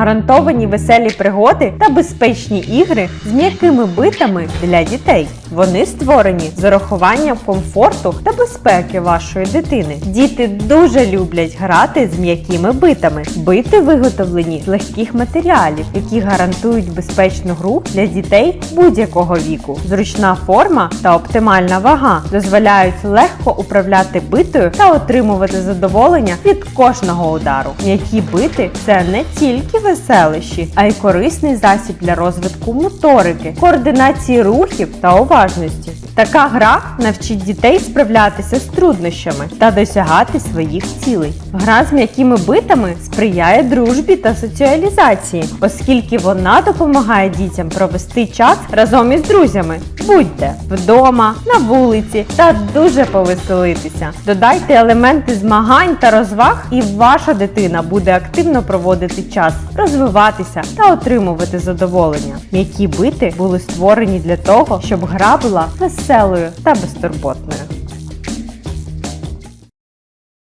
гарантовані веселі пригоди та безпечні ігри з м'якими битами для дітей. Вони створені з урахуванням комфорту та безпеки вашої дитини. Діти дуже люблять грати з м'якими битами. Бити виготовлені з легких матеріалів, які гарантують безпечну гру для дітей будь-якого віку. Зручна форма та оптимальна вага дозволяють легко управляти битою та отримувати задоволення від кожного удару. М'які бити це не тільки веселищі, а й корисний засіб для розвитку моторики, координації рухів та уважності. Така гра навчить дітей справлятися з труднощами та досягати своїх цілей. Гра з м'якими битами сприяє дружбі та соціалізації, оскільки вона допомагає дітям провести час разом із друзями. Будьте вдома, на вулиці та дуже повеселитися. Додайте елементи змагань та розваг, і ваша дитина буде активно проводити час, розвиватися та отримувати задоволення. М'які бити були створені для того, щоб гра була веселою та безтурботною.